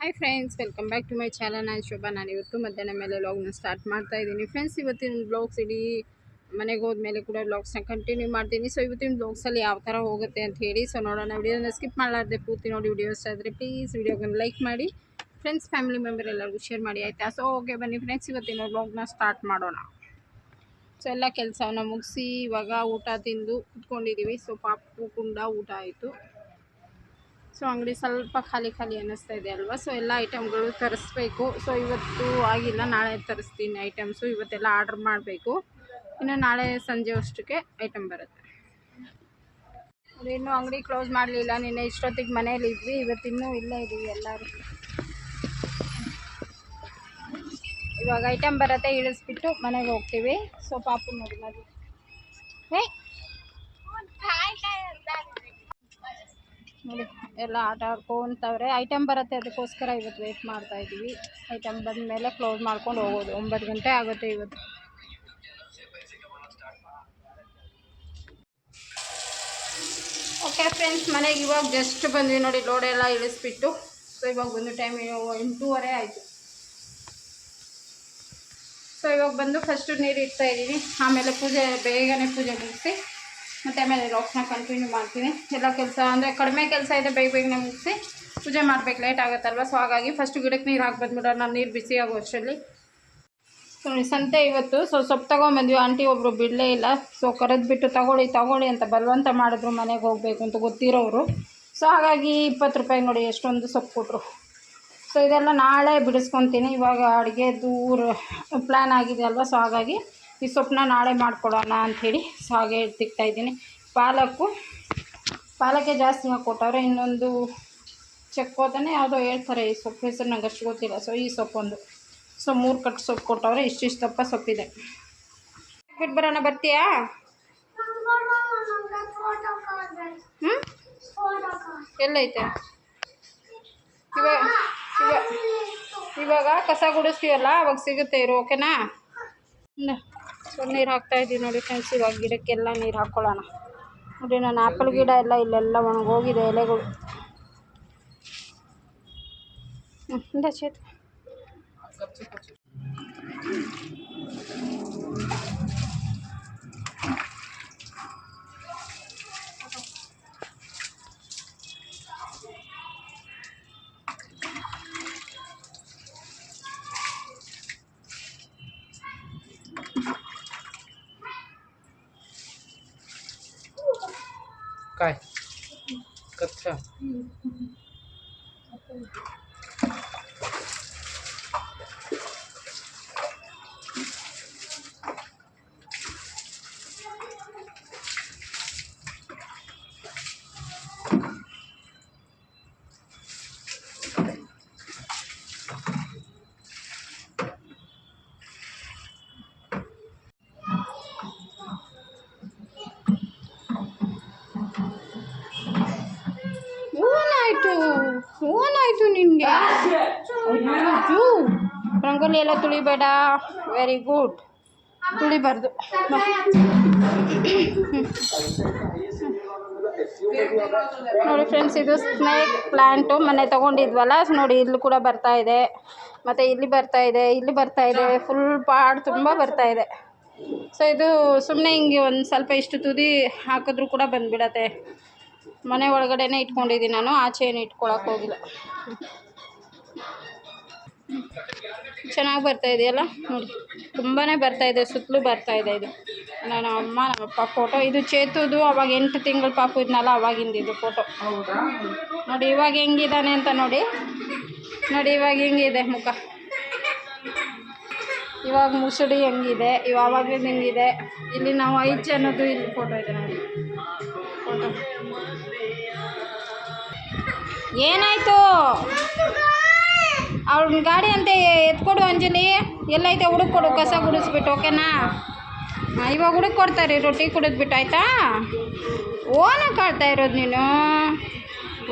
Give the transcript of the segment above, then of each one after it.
Hi friends welcome back to my channel ನಾನು ಶೋಭಾ ನಾನು ಇವತ್ತು ಮಧ್ಯಾಹ್ನ ಮೇಲೆ ವ್ಲಾಗ್ನ ಸ್ಟಾರ್ಟ್ ಮಾಡ್ತಾ ಇದ್ದೀನಿ. ಫ್ರೆಂಡ್ಸ್ ಇವತ್ತಿನ ಬ್ಲಾಗ್ಸ್ ಇಡೀ ಮನೆಗೆ ಹೋದ್ಮೇಲೆ ಕೂಡ ಬ್ಲಾಗ್ಸ್ನ ಕಂಟಿನ್ಯೂ ಮಾಡ್ತೀನಿ. ಸೊ ಇವತ್ತಿನ ಬ್ಲಾಗ್ಸಲ್ಲಿ ಯಾವ ಥರ ಹೋಗುತ್ತೆ ಅಂತ ಹೇಳಿ ಸೊ ನೋಡೋಣ. ವಿಡಿಯೋನ ಸ್ಕಿಪ್ ಮಾಡಲಾರ್ದೆ ಪೂರ್ತಿ ನೋಡಿ ವಿಡಿಯೋ ಇಷ್ಟ ಆದರೆ ಪ್ಲೀಸ್ ವಿಡಿಯೋಗೊಂದು ಲೈಕ್ ಮಾಡಿ. ಫ್ರೆಂಡ್ಸ್ ಫ್ಯಾಮಿಲಿ ಮೆಂಬರ್ ಎಲ್ಲರಿಗೂ ಶೇರ್ ಮಾಡಿ, ಆಯಿತಾ? ಸೊ ಓಕೆ ಬನ್ನಿ ಫ್ರೆಂಡ್ಸ್ ಇವತ್ತಿನ ಬ್ಲಾಗ್ನ ಸ್ಟಾರ್ಟ್ ಮಾಡೋಣ. ಸೊ ಎಲ್ಲ ಕೆಲಸವನ್ನ ಮುಗಿಸಿ ಇವಾಗ ಊಟ ತಿಂದು ಕುತ್ಕೊಂಡಿದ್ದೀವಿ ಸೊ ಪಾಪು ಕುಂಡ ಊಟ ಆಯಿತು. ಸೊ ಅಂಗಡಿ ಸ್ವಲ್ಪ ಖಾಲಿ ಖಾಲಿ ಅನ್ನಿಸ್ತಾ ಇದೆ ಅಲ್ವಾ? ಸೊ ಎಲ್ಲ ಐಟಮ್ಗಳು ತರಿಸ್ಬೇಕು. ಸೊ ಇವತ್ತು ಆಗಿಲ್ಲ, ನಾಳೆ ತರಿಸ್ತೀನಿ ಐಟಮ್ಸು ಇವತ್ತೆಲ್ಲ ಆರ್ಡ್ರ್ ಮಾಡಬೇಕು. ಇನ್ನು ನಾಳೆ ಸಂಜೆ ಅಷ್ಟಕ್ಕೆ ಐಟಮ್ ಬರುತ್ತೆ. ಇನ್ನೂ ಅಂಗಡಿ ಕ್ಲೋಸ್ ಮಾಡಲಿಲ್ಲ. ನಿನ್ನೆ ಇಷ್ಟೊತ್ತಿಗೆ ಮನೇಲಿ ಇದ್ವಿ. ಇವತ್ತಿನ್ನೂ ಇಲ್ಲೇ ಇದ್ದೀವಿ ಎಲ್ಲರೂ. ಇವಾಗ ಐಟಮ್ ಬರುತ್ತೆ, ಇಳಿಸ್ಬಿಟ್ಟು ಮನೆಗೆ ಹೋಗ್ತೀವಿ. ಸೊ ಪಾಪು ನೋಡಿ ನೋಡಿ, ಎಲ್ಲ ಆಟ ಆಡ್ಕೊಂತವ್ರೆ. ಐಟಮ್ ಬರುತ್ತೆ, ಅದಕ್ಕೋಸ್ಕರ ಇವತ್ತು ವೆಯ್ಟ್ ಮಾಡ್ತಾ ಇದ್ದೀವಿ ಐಟಮ್ ಬಂದ ಮೇಲೆ ಕ್ಲೋಸ್ ಮಾಡ್ಕೊಂಡು ಹೋಗೋದು. ಒಂಬತ್ತು ಗಂಟೆ ಆಗುತ್ತೆ ಇವತ್ತು. ಓಕೆ ಫ್ರೆಂಡ್ಸ್ ಮನೆಗೆ ಇವಾಗ ಜಸ್ಟ್ ಬಂದ್ವಿ ನೋಡಿ. ಲೋಡೆಲ್ಲ ಇಳಿಸ್ಬಿಟ್ಟು. ಸೊ ಇವಾಗ ಒಂದು ಟೈಮ್ ಎಂಟೂವರೆ ಆಯಿತು. ಸೊ ಇವಾಗ ಬಂದು ಫಸ್ಟು ನೀರು ಇಡ್ತಾ ಇದ್ದೀನಿ ಆಮೇಲೆ ಪೂಜೆ, ಬೇಗನೆ ಪೂಜೆ ಮುಗಿಸಿ, ಮತ್ತು ಆಮೇಲೆ ಲಾಕ್ಸ್ನ ಕಂಟಿನ್ಯೂ ಮಾಡ್ತೀನಿ. ಎಲ್ಲ ಕೆಲಸ ಅಂದರೆ ಕಡಿಮೆ ಕೆಲಸ ಇದೆ, ಬೇಗ ಬೇಗನೆ ಮುಗಿಸಿ ಪೂಜೆ ಮಾಡ್ಬೇಕು. ಲೇಟ್ ಆಗುತ್ತಲ್ವ? ಸೊ ಹಾಗಾಗಿ ಫಸ್ಟ್ ಗಿಡಕ್ಕೆ ನೀರು ಹಾಕಿ ಬಂದ್ಬಿಡೋಣ. ನಾನು ನೀರು ಬಿಸಿ ಆಗೋ ಅಷ್ಟರಲ್ಲಿ. ಸಂತೆ ಇವತ್ತು ಸೊ ಸೊಪ್ಪು ತೊಗೊಂಬಂದ್ವಿ ಆಂಟಿ ಒಬ್ಬರು ಬಿಡಲೇ ಇಲ್ಲ. ಸೊ ಕರೆದ್ಬಿಟ್ಟು ತಗೊಳ್ಳಿ ತಗೊಳ್ಳಿ ಅಂತ ಬಲವಂತ ಮಾಡಿದ್ರು ಮನೆಗೆ ಹೋಗಬೇಕು ಅಂತ ಗೊತ್ತಿರೋರು ಸೊ ಹಾಗಾಗಿ ಇಪ್ಪತ್ತು ರೂಪಾಯಿ ನೋಡಿ ಎಷ್ಟೊಂದು ಸೊಪ್ಪು ಕೊಟ್ಟರು ಸೊ ಇದೆಲ್ಲ ನಾಳೆ ಬಿಡಿಸ್ಕೊತೀನಿ. ಇವಾಗ ಅಡುಗೆ ದೂರ ಪ್ಲ್ಯಾನ್ ಆಗಿದೆ ಅಲ್ವಾ? ಸೊ ಹಾಗಾಗಿ ಈ ಸೊಪ್ಪನ್ನ ನಾಳೆ ಮಾಡ್ಕೊಳ್ಳೋಣ ಅಂಥೇಳಿ ಸೊ ಹಾಗೆ ಇದ್ದೀನಿ. ಪಾಲಕ್ಕು, ಪಾಲಕ್ಕೆ ಜಾಸ್ತಿ ಕೊಟ್ಟವ್ರೆ? ಇನ್ನೊಂದು ಚಕ್ಕೋತಾನೆ ಯಾವುದೋ ಹೇಳ್ತಾರೆ, ಈ ಸೊಪ್ಪು ಹೆಸರು ನಂಗೆ ಅಷ್ಟು ಗೊತ್ತಿಲ್ಲ. ಸೊ ಈ ಸೊಪ್ಪೊಂದು ಸೊ ಮೂರು ಕಟ್ ಸೊಪ್ಪು ಕೊಟ್ಟವ್ರೆ ಇಷ್ಟಿಷ್ಟು ದಪ್ಪ ಸೊಪ್ಪಿದೆ. ಬಿಟ್ಟು ಬರೋಣ, ಬರ್ತೀಯಾ? ಹ್ಞೂ ಎಲ್ಲೈತೆ? ಇವಾಗ ಇವಾಗ ಇವಾಗ ಕಸ ಗುಡಿಸ್ತೀವಲ್ಲ ಅವಾಗ ಸಿಗುತ್ತೆ ಇರು ಓಕೆನಾ ಸೊ ನೀರು ಹಾಕ್ತಾ ಇದ್ದೀವಿ ನೋಡಿ ಫ್ರೆಂಡ್ಸ್ ಇವಾಗ ಗಿಡಕ್ಕೆಲ್ಲ ನೀರು ಹಾಕ್ಕೊಳ್ಳೋಣ ನೋಡಿ ನಾನು ಆ್ಯಪಲ್ ಗಿಡ ಎಲ್ಲ ಇಲ್ಲೆಲ್ಲ ಒಣಗೋಗಿದೆ ಎಲೆಗಳು. ಹ್ಞೂ ಚೇತು. ಓನಾಯ್ತು ನಿನಗೆ ಅಯ್ಯೋ, ರಂಗೋಲಿ ಎಲ್ಲ ತುಳಿಬೇಡ. Very good ತುಳಿಬಾರ್ದು. ನೋಡಿ ಫ್ರೆಂಡ್ಸ್ ಇದು ಸ್ನೇಕ್ ಪ್ಲ್ಯಾಂಟು ಮೊನ್ನೆ ತೊಗೊಂಡಿದ್ವಲ್ಲ, ನೋಡಿ ಇಲ್ಲಿ ಕೂಡ ಬರ್ತಾ ಇದೆ. ಮತ್ತು ಇಲ್ಲಿ ಬರ್ತಾ ಇದೆ, ಇಲ್ಲಿ ಬರ್ತಾ ಇದೆ. ಫುಲ್ ಪಾಡ್ ತುಂಬ ಬರ್ತಾ ಇದೆ. ಸೊ ಇದು ಸುಮ್ಮನೆ ಹಿಂಗೆ ಒಂದು ಸ್ವಲ್ಪ ಇಷ್ಟು ತುದಿ ಹಾಕಿದ್ರೂ ಕೂಡ ಬಂದುಬಿಡತ್ತೆ. ಮನೆ ಒಳಗಡೆನೇ ಇಟ್ಕೊಂಡಿದ್ದೀನಿ ನಾನು ಆಚೆ ಏನು ಇಟ್ಕೊಳಕ್ಕೆ ಹೋಗಿಲ್ಲ. ಚೆನ್ನಾಗಿ ಬರ್ತಾ ಇದೆಯಲ್ಲ? ನೋಡಿ ತುಂಬಾ ಬರ್ತಾ ಇದೆ ಸುತ್ತಲೂ ಬರ್ತಾ ಇದೆ ಇದು. ನಾನು ಅಮ್ಮ ನಮ್ಮಪ್ಪ ಫೋಟೋ ಇದು ಚೇತುದು ಅವಾಗ ಎಂಟು ತಿಂಗಳು ಪಾಪು ಇದ್ನಲ್ಲ ಅವಾಗಿಂದ ಇದು ಫೋಟೋ ನೋಡಿ ಇವಾಗ ಹೆಂಗಿದ್ದಾನೆ ಅಂತ ನೋಡಿ. ನೋಡಿ ಇವಾಗ ಹೆಂಗಿದೆ ಮುಖ. ಇವಾಗ ಮುಸುಡಿ ಹೆಂಗಿದೆ ಇವಾಗ ಹೆಂಗಿದೆ. ಇಲ್ಲಿ ನಾವು ಐದು ಜನದ್ದು ಇಲ್ಲಿ ಫೋಟೋ ಇದೆ ನೋಡಿ. ಫೋಟೋ. ಏನಾಯ್ತು? ಅವ್ಳ ಗಾಡಿ ಅಂತ ಎತ್ಕೊಡು ಅಂಜಲಿ. ಎಲ್ಲೈತೆ ಹುಡುಕ್ ಕೊಡು, ಕಸ ಗುಡಿಸ್ಬಿಟ್ಟು, ಓಕೆನಾ? ಇವಾಗ ಹುಡುಕ್ ಕೊಡ್ತಾರೆ ರೊಟ್ಟಿ ಕುಡಿದ್ಬಿಟ್ಟು ಆಯ್ತಾ? ಓನ ಕಾಡ್ತಾ ಇರೋದು ನೀನು?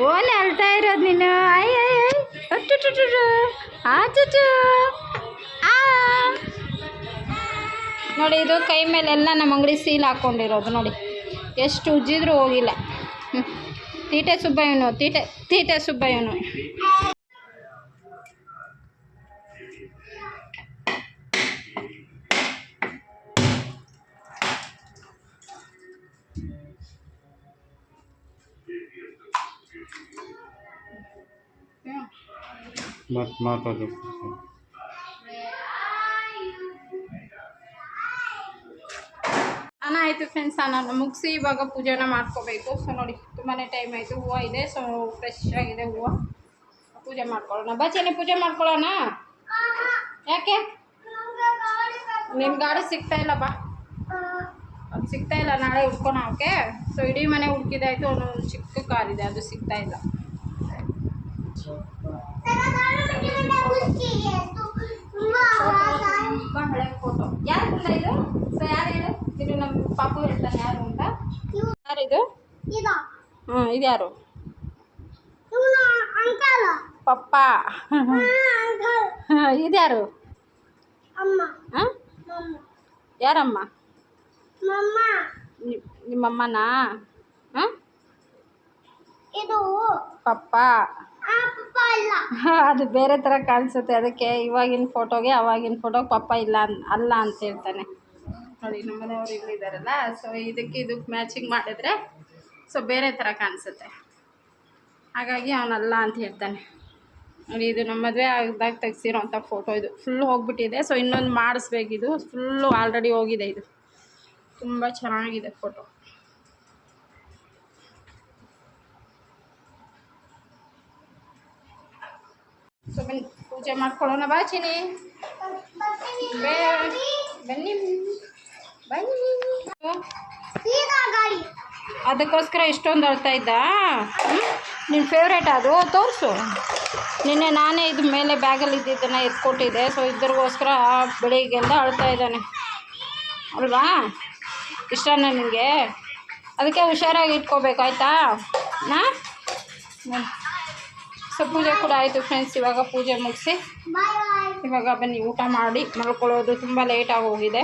ಓನ ಅಳ್ತಾ ಇರೋದು ನೀನು? ಅಯ್ಯ ಅಚ್ಚುಚುಚು ಆಚುಚು ಆ ನೋಡಿ, ಇದು ಕೈ ಮೇಲೆಲ್ಲ ನಮ್ಮ ಅಂಗಡಿ ಸೀಲ್ ಹಾಕ್ಕೊಂಡಿರೋದು ನೋಡಿ. ಎಷ್ಟು ಉಜ್ಜಿದ್ರೂ ಹೋಗಿಲ್ಲ. ತೀಟೆ ಸುಬ್ಬಯ್ಯನು ತೀಟೆ ತೀಟೆ ಸುಬ್ಬಯ್ಯನು. ಇವನು ಆಯಿತು ಫ್ರೆಂಡ್ಸ್ ಸ್ನಾನ ಮುಗಿಸಿ ಇವಾಗ ಪೂಜೆನ ಮಾಡ್ಕೋಬೇಕು. ಸೊ ನೋಡಿ ತುಂಬಾ ಟೈಮ್ ಆಯಿತು, ಹೂವು ಇದೆ ಸೊ ಫ್ರೆಶ್ ಆಗಿದೆ ಹೂವು. ಪೂಜೆ ಮಾಡ್ಕೊಳ್ಳೋಣ. ಬಚ್ಚನೆ, ಪೂಜೆ ಮಾಡ್ಕೊಳ್ಳೋಣ? ಯಾಕೆ? ನಿಮ್ಮ ಗಾಡಿ ಸಿಗ್ತಾ ಇಲ್ಲ, ಬಾ. ಅದು ಸಿಗ್ತಾ ಇಲ್ಲ, ನಾಳೆ ಹುಡ್ಕೋಣ ಓಕೆ ಸೊ ಇಡೀ ಮನೆ ಹುಡುಕಿದಾಯ್ತು ಒಂದೊಂದು ಚಿಕ್ಕ ಕಾರ್ ಇದೆ, ಅದು ಸಿಗ್ತಾ ಇಲ್ಲ. ತುಂಬ ಹಳೆ ಫೋಟೋ ಯಾರು ಅಂತ ಇದು? ಸೊ ಯಾರು ಹೇಳು? ಇದು ನಮ್ಮ ಪಾಪು ಹೇಳ್ತಾನೆ ಯಾರು ಅಂತ? ಯಾರಿದು ಹ್ಞೂ ಇದು? ಯಾರು? ಪಪ್ಪ. ಇದು ಯಾರು? ಹಾಂ? ಯಾರಮ್ಮ? ನಿಮ್ಮಮ್ಮನ? ಹಾಂ? ಇದು. ಪಪ್ಪ. ಅದು ಬೇರೆ ಥರ ಕಾಣಿಸುತ್ತೆ. ಅದಕ್ಕೆ ಇವಾಗಿನ ಫೋಟೋಗೆ ಅವಾಗಿನ ಫೋಟೋಗೆ ಪಪ್ಪ ಇಲ್ಲ ಅಲ್ಲ ಅಂತ ಹೇಳ್ತಾನೆ. ನೋಡಿ ನಮ್ಮ ಮನೆಯವ್ರು ಇಲ್ಲಿದ್ದಾರಲ್ಲ ಸೊ ಇದಕ್ಕೆ ಇದಕ್ಕೆ ಮ್ಯಾಚಿಂಗ್ ಮಾಡಿದ್ರೆ ಸೊ ಬೇರೆ ಥರ ಕಾಣಿಸುತ್ತೆ. ಹಾಗಾಗಿ ಅವನಲ್ಲ ಅಂತ ಹೇಳ್ತಾನೆ. ನೋಡಿ ಇದು ನಮ್ಮ ಮದುವೆ ಆಗಿದಾಗ ತೆಗ್ಸಿರೋಂಥ ಫೋಟೋ ಇದು. ಫುಲ್ ಹೋಗ್ಬಿಟ್ಟಿದೆ. ಸೊ ಇನ್ನೊಂದು ಮಾಡಿಸ್ಬೇಕಿದು ಫುಲ್ಲು ಆಲ್ರೆಡಿ ಹೋಗಿದೆ ಇದು. ತುಂಬ ಚೆನ್ನಾಗಿದೆ ಫೋಟೋ ಸೊ ಬನ್ನಿ. ಪೂಜೆ ಮಾಡ್ಕೊಳ್ಳೋಣ. ಬಾ ಚಿನಿ ಬೇ- ಬನ್ನಿ. ಅದಕ್ಕೋಸ್ಕರ ಇಷ್ಟೊಂದು ಅಳ್ತಾ ಇದ್ದ? ನಿನ್ನ ಫೇವ್ರೇಟ್ ಅದು? ತೋರಿಸು. ನಿನ್ನೆ ನಾನೇ ಇದ್ರ ಮೇಲೆ ಬ್ಯಾಗಲ್ಲಿ ಇದ್ದಿದ್ದನ್ನು ಎತ್ಕೊಟ್ಟಿದ್ದೆ. ಸೊ ಇದ್ರಿಗೋಸ್ಕರ ಬೆಳಿಗ್ಗೆಲ್ಲ ಅಳ್ತಾ ಇದ್ದಾನೆ. ಅಲ್ವಾ? ಇಷ್ಟನ ನಿಮಗೆ ಅದಕ್ಕೆ ಹುಷಾರಾಗಿ ಇಟ್ಕೋಬೇಕಾಯ್ತಾ ನಾ? ಸೊ ಪೂಜೆ ಕೂಡ ಆಯಿತು ಫ್ರೆಂಡ್ಸ್ ಇವಾಗ ಪೂಜೆ ಮುಗಿಸಿ. ಇವಾಗ ಬನ್ನಿ ಊಟ ಮಾಡಿ ಮಲ್ಕೊಳ್ಳೋದು ತುಂಬ ಲೇಟಾಗಿ ಹೋಗಿದೆ.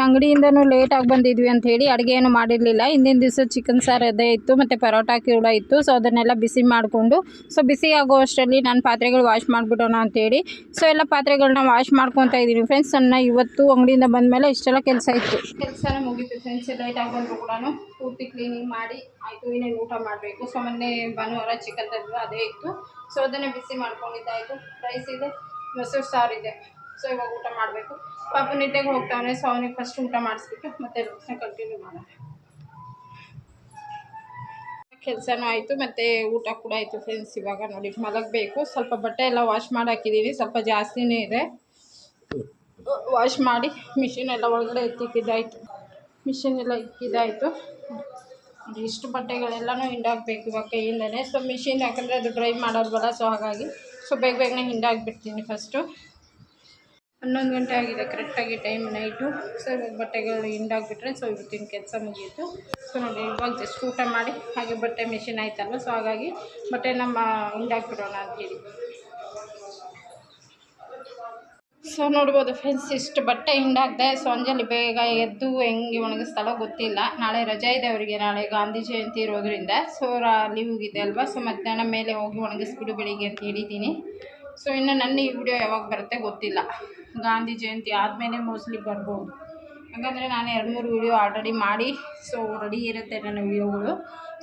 ಅಂಗಡಿಯಿಂದನೂ ಲೇಟಾಗಿ ಬಂದಿದ್ವಿ ಅಂತ ಹೇಳಿ ಅಡುಗೆ ಏನು ಮಾಡಿರಲಿಲ್ಲ. ಹಿಂದಿನ ದಿವಸ ಚಿಕನ್ ಸಾರು ಅದೇ ಇತ್ತು, ಮತ್ತು ಪರೋಟ ಕೂಡ ಇತ್ತು. ಸೊ ಅದನ್ನೆಲ್ಲ ಬಿಸಿ ಮಾಡಿಕೊಂಡು ಸೊ ಬಿಸಿ ಆಗೋ ಅಷ್ಟರಲ್ಲಿ ನಾನು ಪಾತ್ರೆಗಳು ವಾಶ್ ಮಾಡಿಬಿಡೋಣ ಅಂತೇಳಿ ಸೊ ಎಲ್ಲ ಪಾತ್ರೆಗಳನ್ನ ವಾಶ್ ಮಾಡ್ಕೊತಾ ಇದ್ದೀನಿ ಫ್ರೆಂಡ್ಸ್ ನನ್ನ ಇವತ್ತು ಅಂಗಡಿಯಿಂದ ಬಂದಮೇಲೆ ಇಷ್ಟೆಲ್ಲ ಕೆಲಸ ಇತ್ತು. ಕೆಲಸನ ಮುಗೀತು ಫ್ರೆಂಡ್ಸ್ ಲೇಟಾಗಿ ಬಂದರೂ ಕೂಡ ಪೂರ್ತಿ ಕ್ಲೀನಿಂಗ್ ಮಾಡಿ ಆಯಿತು, ಇನ್ನೇನು ಊಟ ಮಾಡಬೇಕು. ಸೊ ಮೊನ್ನೆ ಭಾನುವಾರ ಚಿಕನ್ ತಂದು ಅದೇ ಇತ್ತು. ಸೊ ಅದನ್ನೇ ಬಿಸಿ ಮಾಡ್ಕೊಂಡಿದ್ದಾಯಿತು. ರೈಸ್ ಇದೆ, ಮೊಸರು ಸಾರು ಇದೆ. ಸೊ ಇವಾಗ ಊಟ ಮಾಡಬೇಕು. ಪಾಪ ನಿದ್ದೆಗೆ ಹೋಗ್ತಾವನೆ, ಸೊ ಅವನಿಗೆ ಫಸ್ಟ್ ಊಟ ಮಾಡಿಸ್ಬಿಟ್ಟು ಮತ್ತೆ ಕಂಟಿನ್ಯೂ ಮಾಡೋಣ. ಕೆಲಸನೂ ಆಯಿತು, ಮತ್ತು ಊಟ ಕೂಡ ಆಯಿತು ಫ್ರೆಂಡ್ಸ್ ಇವಾಗ ನೋಡಿ, ಮಲಗಬೇಕು. ಸ್ವಲ್ಪ ಬಟ್ಟೆ ಎಲ್ಲ ವಾಶ್ ಮಾಡಿ ಹಾಕಿದ್ದೀವಿ ಸ್ವಲ್ಪ ಜಾಸ್ತಿನೇ ಇದೆ. ವಾಶ್ ಮಾಡಿ ಮಿಷಿನ್ ಎಲ್ಲ ಒಳಗಡೆ ಎತ್ತಿಕ್ಕಿದ್ದಾಯಿತು ಮಿಷಿನ್ ಎಲ್ಲ ಇಕ್ಕಿದ್ದಾಯಿತು ಇಷ್ಟು ಬಟ್ಟೆಗಳೆಲ್ಲನೂ ಹಿಂಡಾಕಬೇಕು ಇವಾಗ ಕೈಯಿಂದನೇ. ಸೊ ಮಿಷಿನ್ ಯಾಕಂದರೆ ಅದು ಡ್ರೈ ಮಾಡೋಲ್ವಲ್ಲ ಸೊ ಹಾಗಾಗಿ. ಸೊ ಬೇಗ ಬೇಗನೆ ಹಿಂಡಾಕ್ಬಿಡ್ತೀನಿ ಫಸ್ಟು ಹನ್ನೊಂದು ಗಂಟೆ ಆಗಿದೆ ಕರೆಕ್ಟಾಗಿ ಟೈಮ್ ನೈಟು ಸೊ ಇವಾಗ ಬಟ್ಟೆಗಳು ಹಿಂಡಾಕ್ಬಿಟ್ರೆ ಸೊ ಇವತ್ತಿನ ಕೆಲಸ ಮುಗಿಯಿತು ಸೊ ನೋಡಿ, ಇವಾಗ ಜಸ್ಟ್ ಊಟ ಮಾಡಿ, ಹಾಗೆ ಬಟ್ಟೆ ಮಿಷಿನ್ ಆಯ್ತಲ್ವ ಸೊ ಹಾಗಾಗಿ ಬಟ್ಟೆ ನಮ್ಮ ಹಿಂಡಾಕ್ಬಿಡೋಣ ಅಂತೇಳಿ ಸೊ ನೋಡ್ಬೋದು ಫ್ರೆಂಡ್ಸ್ ಇಷ್ಟು ಬಟ್ಟೆ ಹಿಂಡಾಕ್ದೆ. ಸೊ ಅಂಜಲಿ ಬೇಗ ಎದ್ದು ಹೆಂಗೆ ಒಣಗಿಸ್ತಾಳೋ ಗೊತ್ತಿಲ್ಲ. ನಾಳೆ ರಜೆ ಇದೆ ಅವರಿಗೆ, ನಾಳೆ ಗಾಂಧಿ ಜಯಂತಿ ಇರೋದ್ರಿಂದ. ಸೊ ಅಲ್ಲಿ ಹೋಗಿದೆ ಅಲ್ವಾ? ಸೊ ಮಧ್ಯಾಹ್ನ ಮೇಲೆ ಹೋಗಿ ಒಣಗಿಸ್ಬಿಡು ಬೆಳಿಗ್ಗೆ ಅಂತ ಹೇಳಿದ್ದೀನಿ. ಸೊ ಇನ್ನು ನನ್ನ ಈ ವಿಡಿಯೋ ಯಾವಾಗ ಬರುತ್ತೆ ಗೊತ್ತಿಲ್ಲ. ಗಾಂಧಿ ಜಯಂತಿ ಆದಮೇಲೆ ಮೋಸ್ಟ್ಲಿ ಬರ್ಬೋದು. ಯಾಕಂದರೆ ನಾನು ಎರಡು ಮೂರು ವೀಡಿಯೋ ಆಲ್ರೆಡಿ ಮಾಡಿ ಸೊ ರೆಡಿ ಇರುತ್ತೆ ನನ್ನ ವೀಡಿಯೋಗಳು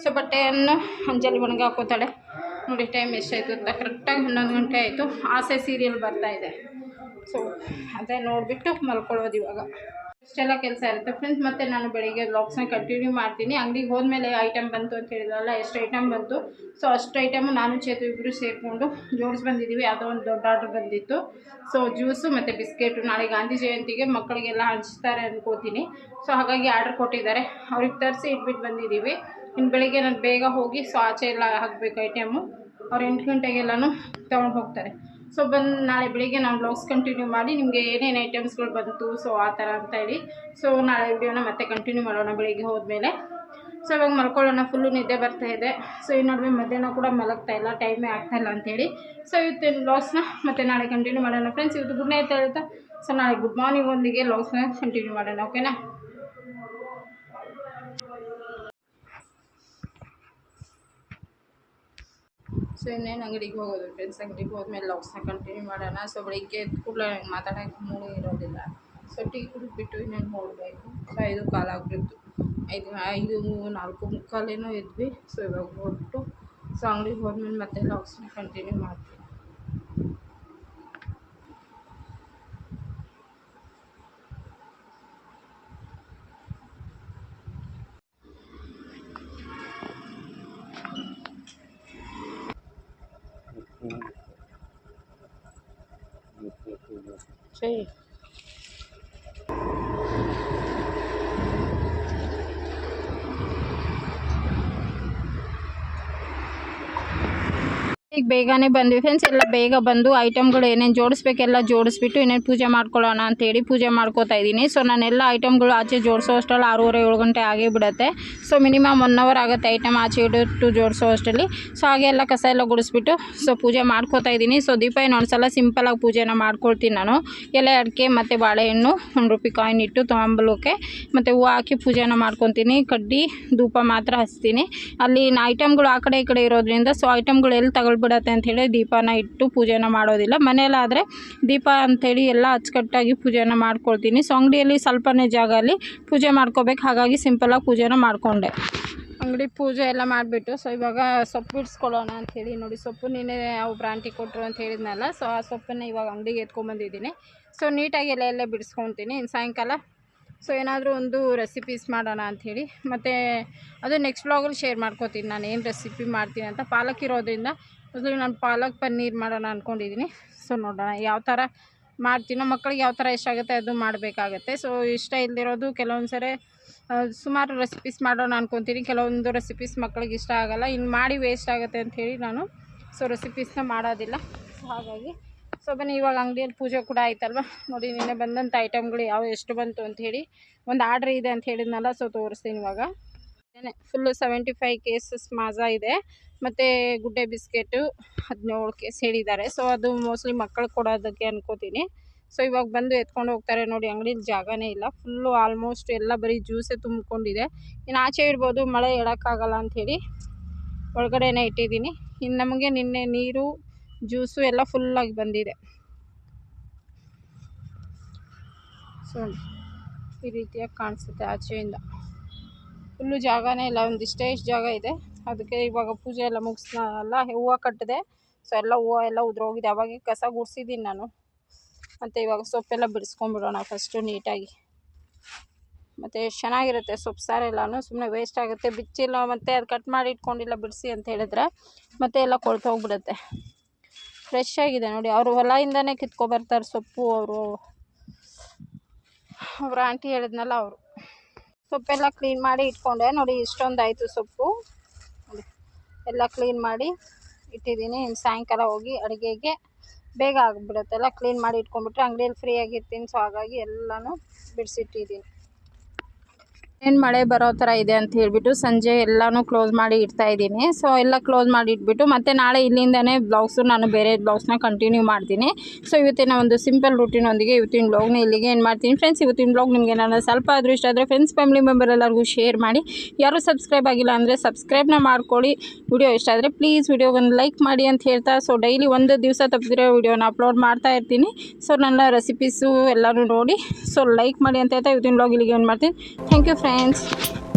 ಸೊ ಬಟ್ಟೆಯನ್ನು ಅಂಜಲಿ ಒಣಗಿ ಹಾಕೋತಾಳೆ ನೋಡಿ ಟೈಮ್ ಎಷ್ಟಾಯಿತು ಅಂತ ಕರೆಕ್ಟಾಗಿ ಹನ್ನೊಂದು ಗಂಟೆ ಆಯಿತು. ಆಸೆ ಸೀರಿಯಲ್ ಬರ್ತಾ ಇದೆ. ಸೊ ಅದೇ ನೋಡಿಬಿಟ್ಟು ಮಲ್ಕೊಳ್ಳೋದು ಇವಾಗ. ಇಷ್ಟೆಲ್ಲ ಕೆಲಸ ಇರುತ್ತೆ. ಫ್ರೆಂಡ್ಸ್ ಮತ್ತು ನಾನು ಬೆಳಿಗ್ಗೆ ಬ್ಲಾಗ್ಸ್ನ ಕಂಟಿನ್ಯೂ ಮಾಡ್ತೀನಿ. ಅಂಗಡಿಗೆ ಹೋದ್ಮೇಲೆ ಐಟಮ್ ಬಂತು ಅಂತ ಹೇಳಿದ್ರಲ್ಲ, ಎಷ್ಟು ಐಟಮ್ ಬಂತು? ಸೊ ಅಷ್ಟು ಐಟಮು ನಾನು, ಚೇತು ಇಬ್ಬರು ಸೇರಿಕೊಂಡು ಜೋಡಿಸಿ ಬಂದಿದ್ದೀವಿ ಯಾವುದೋ ಒಂದು ದೊಡ್ಡ ಆರ್ಡ್ರ್ ಬಂದಿತ್ತು. ಸೊ ಜ್ಯೂಸು ಮತ್ತು ಬಿಸ್ಕೆಟು ನಾಳೆ ಗಾಂಧಿ ಜಯಂತಿಗೆ ಮಕ್ಕಳಿಗೆಲ್ಲ ಹಂಚ್ತಾರೆ ಅಂದ್ಕೋತೀನಿ ಸೊ ಹಾಗಾಗಿ ಆರ್ಡ್ರ್ ಕೊಟ್ಟಿದ್ದಾರೆ. ಅವ್ರಿಗೆ ತರಿಸಿ ಇಟ್ಬಿಟ್ಟು ಬಂದಿದ್ದೀವಿ ಇನ್ನು ಬೆಳಿಗ್ಗೆ ನಾನು ಬೇಗ ಹೋಗಿ ಸೊ ಆಚೆ ಎಲ್ಲ ಹಾಕಬೇಕು ಐಟಮು ಅವ್ರು ಎಂಟು ಗಂಟೆಗೆಲ್ಲನೂ ತೊಗೊಂಡು ಹೋಗ್ತಾರೆ. ಸೊ ಬಂದು ನಾಳೆ ಬೆಳಿಗ್ಗೆ ನಾನು ಬ್ಲಾಗ್ಸ್ ಕಂಟಿನ್ಯೂ ಮಾಡಿ ನಿಮಗೆ ಏನೇನು ಐಟಮ್ಸ್ಗಳು ಬಂತು ಸೊ ಆ ಥರ ಅಂತ ಹೇಳಿ. ಸೊ ನಾಳೆ ವಿಡಿಯೋನ ಮತ್ತೆ ಕಂಟಿನ್ಯೂ ಮಾಡೋಣ ಬೆಳಿಗ್ಗೆ ಹೋದ್ಮೇಲೆ. ಸೊ ಇವಾಗ ಮಲ್ಕೊಳ್ಳೋಣ ಫುಲ್ಲು ನಿದ್ದೆ ಬರ್ತಾ ಇದೆ. ಸೊ ಈ ನಡುವೆ ಮಧ್ಯಾಹ್ನ ಕೂಡ ಮಲಗ್ತಾ ಇಲ್ಲ ಟೈಮೇ ಆಗ್ತಾ ಇಲ್ಲ ಅಂತೇಳಿ ಸೊ ಇವತ್ತಿನ ಲಾಸ್ನ ಮತ್ತೆ ನಾಳೆ ಕಂಟಿನ್ಯೂ ಮಾಡೋಣ ಫ್ರೆಂಡ್ಸ್ ಇವತ್ತು ಗುಡ್ ನೈಟ್ ಹೇಳ್ತಾ ಸೊ ನಾಳೆ ಗುಡ್ ಮಾರ್ನಿಂಗ್ ಒಂದಿಗೆ ಲಾಸ್ನ ಕಂಟಿನ್ಯೂ ಮಾಡೋಣ ಓಕೆನಾ ಸೊ, ಇನ್ನೇನು ಅಂಗಡಿಗೆ ಹೋಗೋದು ಫ್ರೆಂಡ್ಸ್ ಅಂಗಡಿಗೆ ಹೋದ್ಮೇಲೆ ಲಾಗ್ಸ್ನ ಕಂಟಿನ್ಯೂ ಮಾಡೋಣ. ಸೊ ಬೆಳಿಗ್ಗೆ ಎದ್ದು ಕೂಡಲೇ ನಂಗೆ ಮಾತಾಡೋಕ್ಕೆ ಮೂಳೆ ಇರೋದಿಲ್ಲ. ಸೊ ಟೀ ಕುಡಿದ್ಬಿಟ್ಟು ಇನ್ನೇನು ಹೋಗಬೇಕು ಸೊ ಐದು ಕಾಲು ಆಗ್ಬಿಟ್ಟು ಐದು ಐದು, ನಾಲ್ಕು ಮುಕ್ಕಾಲೇನೋ ಇದ್ವಿ ಸೊ ಇವಾಗ ಹೊರಟು. ಸೊ ಅಂಗಡಿಗೆ ಹೋದ್ಮೇಲೆ ಮತ್ತೆ ಲಾಗ್ಸ್ನ ಕಂಟಿನ್ಯೂ ಮಾಡ್ತೀವಿ. ಸರಿ ಈಗ ಬೇಗನೆ ಬಂದ್ವಿ. ಫ್ರೆಂಡ್ಸ್ ಎಲ್ಲ ಬೇಗ ಬಂದು ಐಟಮ್ಗಳು ಏನೇನು ಜೋಡಿಸ್ಬೇಕೆಲ್ಲ ಜೋಡಿಸ್ಬಿಟ್ಟು ಏನೇನು ಪೂಜೆ ಮಾಡ್ಕೊಳ್ಳೋಣ ಅಂತೇಳಿ ಪೂಜೆ ಮಾಡ್ಕೋತಾ ಇದ್ದೀನಿ. ಸೊ ನಾನೆಲ್ಲ ಐಟಮ್ಗಳು ಆಚೆ ಜೋಡಿಸೋ ಅಷ್ಟರಲ್ಲಿ ಆರೂವರೆ, ಏಳು ಗಂಟೆ ಆಗೇ ಬಿಡುತ್ತೆ. ಸೊ ಮಿನಿಮಮ್ ಒನ್ ಅವರ್ ಆಗುತ್ತೆ ಐಟಮ್ ಆಚೆ ಇಟ್ಟು ಜೋಡಿಸೋ ಅಷ್ಟರಲ್ಲಿ ಸೊ ಹಾಗೆ ಎಲ್ಲ ಕಸ ಎಲ್ಲ ಗುಡಿಸ್ಬಿಟ್ಟು ಸೊ ಪೂಜೆ ಮಾಡ್ಕೋತಾ ಇದ್ದೀನಿ. ಸೊ ದೀಪ ಏನು ಒಂದ್ಸಲ ಸಿಂಪಲಾಗಿ ಪೂಜೆನ ಮಾಡ್ಕೊಳ್ತೀನಿ ನಾನು. ಎಲೆ, ಅಡಿಕೆ ಮತ್ತು ಬಾಳೆಹಣ್ಣು, ಒಂದು ರೂಪಾಯಿ ಕಾಯಿನ್ ಇಟ್ಟು ತಾಂಬಲಕ್ಕೆ ಮತ್ತು ಹೂವು ಹಾಕಿ ಪೂಜೆನ ಮಾಡ್ಕೊತೀನಿ. ಕಡ್ಡಿ, ಧೂಪ ಮಾತ್ರ ಹಚ್ತೀನಿ. ಅಲ್ಲಿ ಐಟಮ್ಗಳು ಆ ಕಡೆ ಈ ಕಡೆ ಇರೋದ್ರಿಂದ ಸೊ ಐಟಮ್ಗಳು ಎಲ್ಲಿ ತಗೊಳ್ಬಿಡತ್ತೆ ಅಂಥೇಳಿ ದೀಪನ ಇಟ್ಟು ಪೂಜೆನ ಮಾಡೋದಿಲ್ಲ. ಮನೆಯಲ್ಲಾದರೆ ದೀಪ ಅಂಥೇಳಿ ಎಲ್ಲ ಅಚ್ಚುಕಟ್ಟಾಗಿ ಪೂಜೆನ ಮಾಡ್ಕೊಳ್ತೀನಿ. ಸೊ ಅಂಗಡಿಯಲ್ಲಿ ಸ್ವಲ್ಪನೇ ಜಾಗ ಅಲ್ಲಿ ಪೂಜೆ ಮಾಡ್ಕೋಬೇಕು. ಹಾಗಾಗಿ ಸಿಂಪಲಾಗಿ ಪೂಜೆನ ಮಾಡಿಕೊಂಡೆ. ಅಂಗಡಿ ಪೂಜೆ ಎಲ್ಲ ಮಾಡಿಬಿಟ್ಟು ಸೊ ಇವಾಗ ಸೊಪ್ಪು ಬಿಡಿಸ್ಕೊಳ್ಳೋಣ ಅಂಥೇಳಿ ನೋಡಿ. ಸೊಪ್ಪು ನೀನೆ ಒಬ್ರು ಆಂಟಿ ಕೊಟ್ಟರು ಅಂತ ಹೇಳಿದ್ನಲ್ಲ ಸೊ ಆ ಸೊಪ್ಪನ್ನು ಇವಾಗ ಅಂಗಡಿಗೆ ಎತ್ಕೊಂಡ್ಬಂದಿದ್ದೀನಿ. ಸೊ ನೀಟಾಗಿ ಎಲ್ಲ ಎಲ್ಲೇ ಬಿಡಿಸ್ಕೊತೀನಿ. ಇನ್ನು ಸಾಯಂಕಾಲ ಸೊ ಏನಾದರೂ ಒಂದು ರೆಸಿಪೀಸ್ ಮಾಡೋಣ ಅಂಥೇಳಿ. ಮತ್ತು ಅದು ನೆಕ್ಸ್ಟ್ ಬ್ಲಾಗಲ್ಲಿ ಶೇರ್ ಮಾಡ್ಕೋತೀನಿ. ನಾನು ಏನು ರೆಸಿಪಿ ಮಾಡ್ತೀನಿ ಅಂತ. ಪಾಲಕ್ ಇರೋದ್ರಿಂದ ಮೊದಲು ನಾನು ಪಾಲಕ್ ಪನ್ನೀರ್ ಮಾಡೋಣ ಅಂದ್ಕೊಂಡಿದ್ದೀನಿ ಸೊ ನೋಡೋಣ ಯಾವ ಥರ ಮಾಡ್ತೀನೋ ಮಕ್ಕಳಿಗೆ ಯಾವ ಥರ ಇಷ್ಟ ಆಗುತ್ತೆ ಅದು ಮಾಡಬೇಕಾಗತ್ತೆ. ಸೊ ಇಷ್ಟ ಇಲ್ಲದಿರೋದು ಕೆಲವೊಂದು ಸರಿ ಸುಮಾರು ರೆಸಿಪೀಸ್ ಮಾಡೋಣ ಅಂದ್ಕೊತೀನಿ ಕೆಲವೊಂದು ರೆಸಿಪೀಸ್ ಮಕ್ಕಳಿಗೆ ಇಷ್ಟ ಆಗೋಲ್ಲ. ಇನ್ನು ಮಾಡಿ ವೇಸ್ಟ್ ಆಗುತ್ತೆ ಅಂಥೇಳಿ ನಾನು. ಸೊ ರೆಸಿಪೀಸ್ನ ಮಾಡೋದಿಲ್ಲ. ಹಾಗಾಗಿ ಸೊ ಬನ್ನಿ, ಇವಾಗ ಅಂಗಡಿಯಲ್ಲಿ ಪೂಜೆ ಕೂಡ ಆಯ್ತಲ್ವ? ನೋಡಿ, ನಿನ್ನೆ ಬಂದಂಥ ಐಟಮ್ಗಳು ಯಾವ ಎಷ್ಟು ಬಂತು ಅಂತ ಹೇಳಿ. ಒಂದು ಆರ್ಡ್ರ್ ಇದೆ ಅಂತ ಹೇಳಿದ್ನಲ್ಲ ಸೊ ತೋರಿಸ್ತೀನಿ ಇವಾಗ. ಫುಲ್ಲು ಸೆವೆಂಟಿ ಫೈವ್ ಕೇಸಸ್ ಮಾಜಾ ಇದೆ. ಮತ್ತು ಗುಡ್ಡೆ ಬಿಸ್ಕೆಟು ಹದಿನೇಳು ಕೇಸ್ ಹೇಳಿದ್ದಾರೆ. ಸೊ ಅದು ಮೋಸ್ಟ್ಲಿ ಮಕ್ಕಳು ಕೊಡೋದಕ್ಕೆ ಅನ್ಕೋತೀನಿ. ಸೊ ಇವಾಗ ಬಂದು ಎತ್ಕೊಂಡು ಹೋಗ್ತಾರೆ. ನೋಡಿ, ಅಂಗಡಿಲಿ ಜಾಗನೇ ಇಲ್ಲ. ಫುಲ್ಲು ಆಲ್ಮೋಸ್ಟ್ ಎಲ್ಲ ಬರೀ ಜ್ಯೂಸೇ ತುಂಬಿಕೊಂಡಿದೆ. ಇನ್ನು ಆಚೆ ಇರ್ಬೋದು, ಮಳೆ ಹೇಳೋಕ್ಕಾಗಲ್ಲ ಅಂಥೇಳಿ ಒಳಗಡೆನೇ ಇಟ್ಟಿದ್ದೀನಿ. ಇನ್ನು ನಮಗೆ ನಿನ್ನೆ ನೀರು ಜ್ಯೂಸು ಎಲ್ಲ ಫುಲ್ಲಾಗಿ ಬಂದಿದೆ. ಸೊ ಈ ರೀತಿಯಾಗಿ ಕಾಣಿಸುತ್ತೆ ಆಚೆಯಿಂದ. ಫುಲ್ಲು ಜಾಗನೇ ಇಲ್ಲ, ಒಂದಿಷ್ಟೇ ಇಷ್ಟು ಜಾಗ ಇದೆ. ಅದಕ್ಕೆ ಇವಾಗ ಪೂಜೆ ಎಲ್ಲ ಮುಗಿಸ್ನಲ್ಲ ಹೂವು ಕಟ್ಟಿದೆ. ಸೊ ಎಲ್ಲ ಹೂವು ಎಲ್ಲ ಉದ್ರೋಗಿದೆ. ಅವಾಗೆ ಕಸ ಗುಡಿಸಿದ್ದೀನಿ ನಾನು. ಮತ್ತು ಇವಾಗ ಸೊಪ್ಪೆಲ್ಲ ಬಿಡಿಸ್ಕೊಂಬಿಡೋಣ ಫಸ್ಟು ನೀಟಾಗಿ. ಮತ್ತು ಚೆನ್ನಾಗಿರುತ್ತೆ ಸೊಪ್ಪು ಸಾರೆಲ್ಲನೂ ಸುಮ್ಮನೆ ವೇಸ್ಟ್ ಆಗುತ್ತೆ. ಬಿಚ್ಚಿಲ್ಲ, ಮತ್ತು ಅದು ಕಟ್ ಮಾಡಿ ಇಟ್ಕೊಂಡಿಲ್ಲ ಬಿಡಿಸಿ ಅಂತ ಹೇಳಿದ್ರೆ ಮತ್ತೆ ಎಲ್ಲ ಕೊಳ್ತೋಗ್ಬಿಡುತ್ತೆ. ಫ್ರೆಶ್ ಆಗಿದೆ ನೋಡಿ. ಅವರು ಹೊಲದಿಂದನೇ ಕಿತ್ಕೊಬರ್ತಾರೆ ಸೊಪ್ಪು ಅವರು. ಅವ್ರ ಆಂಟಿ ಹೇಳಿದ್ನಲ್ಲ ಅವರು. ಸೊಪ್ಪೆಲ್ಲ ಕ್ಲೀನ್ ಮಾಡಿ ಇಟ್ಕೊಂಡೆ. ನೋಡಿ ಇಷ್ಟೊಂದು ಆಯಿತು ಸೊಪ್ಪು ಎಲ್ಲ ಕ್ಲೀನ್ ಮಾಡಿ ಇಟ್ಟಿದ್ದೀನಿ. ಇನ್ನು ಸಾಯಂಕಾಲ ಹೋಗಿ ಅಡುಗೆಗೆ ಬೇಗ ಆಗಿಬಿಡುತ್ತೆ. ಕ್ಲೀನ್ ಮಾಡಿ ಇಟ್ಕೊಂಡ್ಬಿಟ್ರೆ ಅಂಗಡಿಯಲ್ಲಿ ಫ್ರೀ ಆಗಿರ್ತೀನಿ. ಸೊ ಹಾಗಾಗಿ ಎಲ್ಲನೂ ಬಿಡಿಸಿಟ್ಟಿದ್ದೀನಿ. ಏನು ಮಳೆ ಬರೋ ಥರ ಇದೆ ಅಂತ ಹೇಳಿಬಿಟ್ಟು ಸಂಜೆ ಎಲ್ಲನೂ ಕ್ಲೋಸ್ ಮಾಡಿ ಇಡ್ತಾ ಇದ್ದೀನಿ. ಸೊ ಎಲ್ಲ ಕ್ಲೋಸ್ ಮಾಡಿ ಇಟ್ಬಿಟ್ಟು ಮತ್ತೆ ನಾಳೆ ಇಲ್ಲಿಂದನೇ ಬ್ಲೌಸ್ ನಾನು ಬೇರೆ ಬ್ಲೌಸ್ನ ಕಂಟಿನ್ಯೂ ಮಾಡ್ತೀನಿ. ಸೊ ಇವತ್ತಿನ ಒಂದು ಸಿಂಪಲ್ ರೂಟೀನೊಂದಿಗೆ ಇವತ್ತಿನ ಬ್ಲಾಗ್ನ ಇಲ್ಲಿಗೆ ಏನು ಮಾಡ್ತೀನಿ. ಫ್ರೆಂಡ್ಸ್ ಇವತ್ತಿನ ಬ್ಲಾಗ್ ನಿಮಗೆ ನಾನು ಸ್ವಲ್ಪ ಆದರೂ ಇಷ್ಟ ಆದರೆ ಫ್ರೆಂಡ್ಸ್ ಫ್ಯಾಮಿಲಿ ಮೆಂಬರ್ ಎಲ್ಲರಿಗೂ ಶೇರ್ ಮಾಡಿ. ಯಾರು ಸಬ್ಸ್ಕ್ರೈಬ್ ಆಗಿಲ್ಲ ಅಂದರೆ ಸಬ್ಸ್ಕ್ರೈಬ್ನ ಮಾಡ್ಕೊಳ್ಳಿ. ವಿಡಿಯೋ ಇಷ್ಟ ಆದರೆ ಪ್ಲೀಸ್ ವಿಡಿಯೋಗೊಂದು ಲೈಕ್ ಮಾಡಿ ಅಂತ ಹೇಳ್ತಾ. ಸೊ ಡೈಲಿ ಒಂದು ದಿವಸ ತಪ್ಪಿದ್ರೆ ವಿಡಿಯೋನ ಅಪ್ಲೋಡ್ ಮಾಡ್ತಾ ಇರ್ತೀನಿ. ಸೊ ನನ್ನ ರೆಸಿಪೀಸು ಎಲ್ಲರೂ ನೋಡಿ. ಸೊ ಲೈಕ್ ಮಾಡಿ ಅಂತ ಹೇಳ್ತಾ ಇವತ್ತಿನ ಬ್ಲಾಗ್ ಇಲ್ಲಿಗೆ ಏನು ಮಾಡ್ತೀನಿ. Thank you friends.